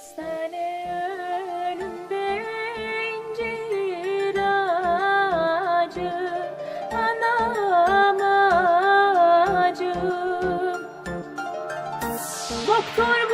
Hastane önünde incir ağacı Anam acım Doktor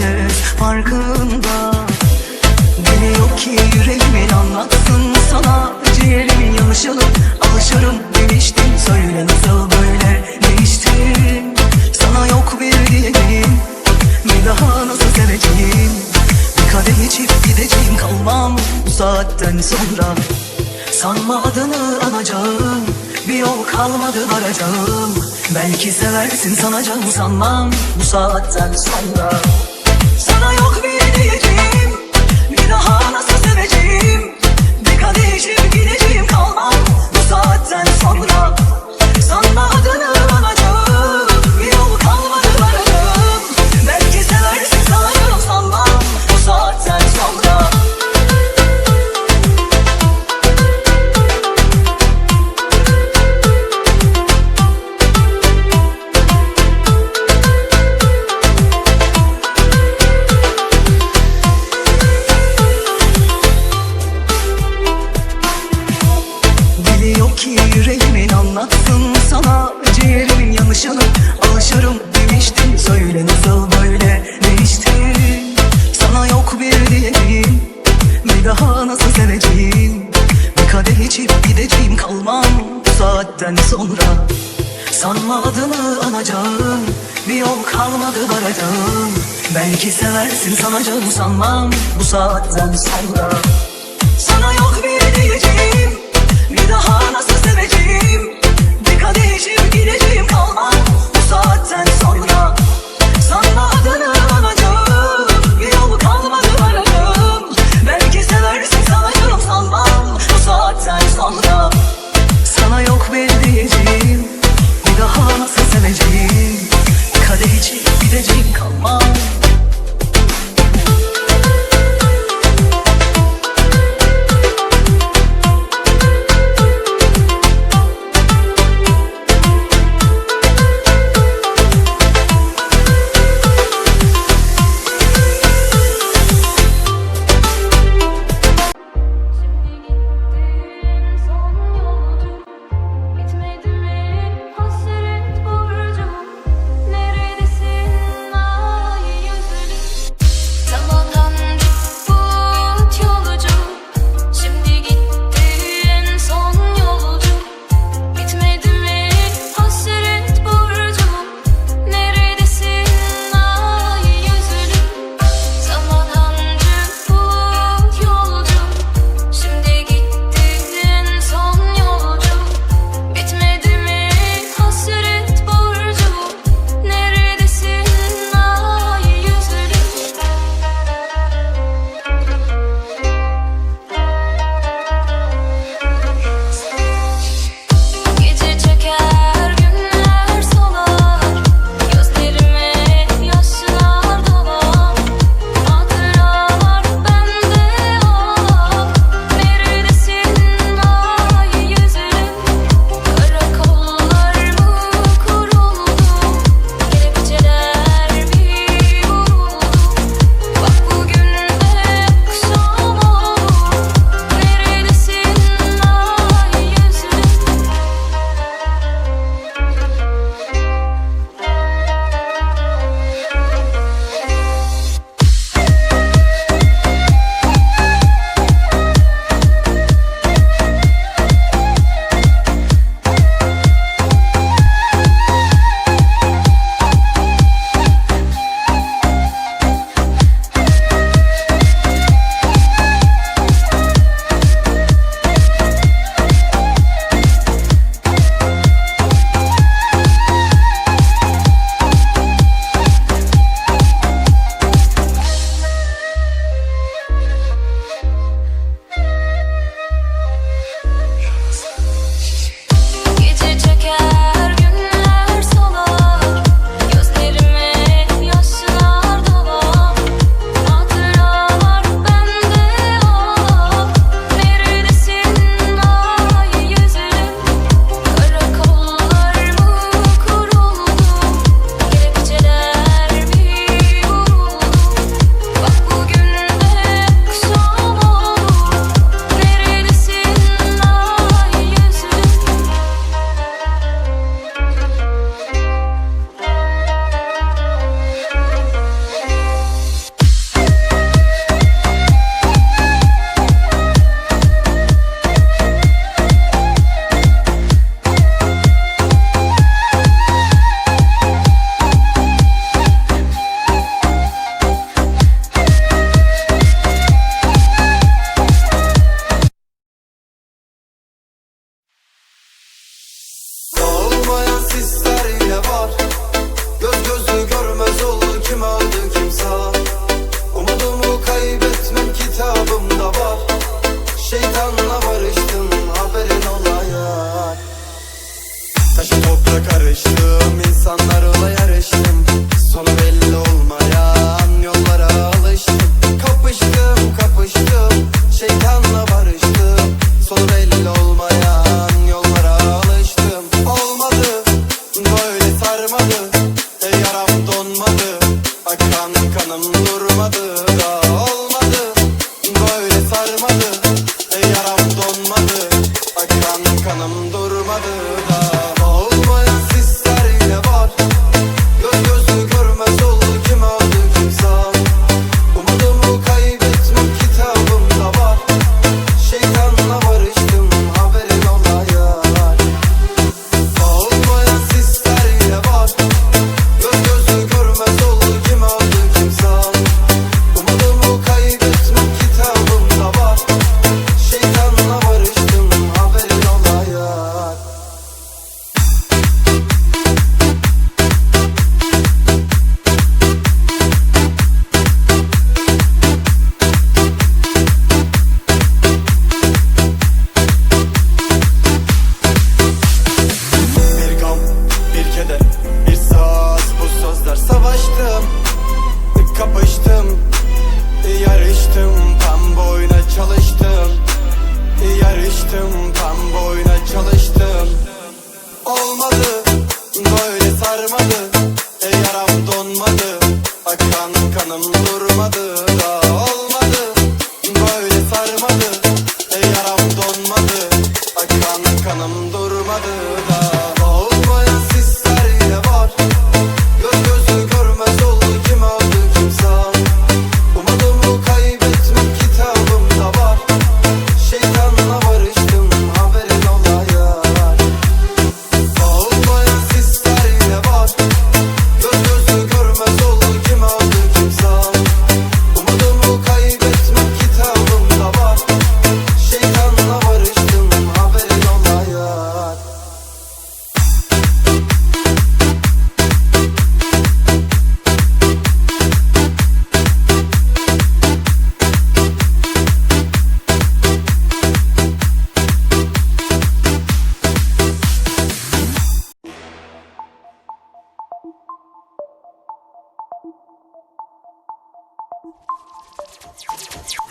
herkes farkında. Biliyor ki yüreğimin anlatsın sana. Ciğerimin yanışını alışırım demiştim. Söyle nasıl böyle değiştin Sana yok bir diyeceğim Bir daha nasıl seveceğim? Bir kadeh içip gideceğim kalmam bu saatten sonra. Sanma adını anacağım. Bir yol kalmadı varacağım. Belki seversin sanacağım sanmam Bu saatten sonra. you.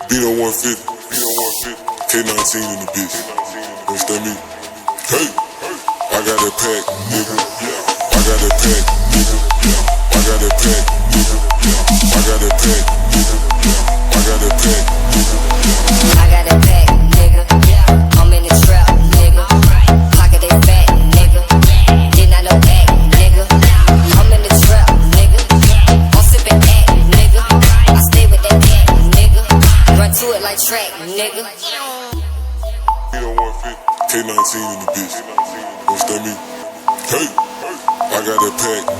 Beat on 150, beat K19 in the bitch. What's that mean? Hey, I got a pack, nigga. I got a pack, nigga. I got a pack, nigga. I got a pack, nigga. I got a pack, nigga. I got that pack. pick.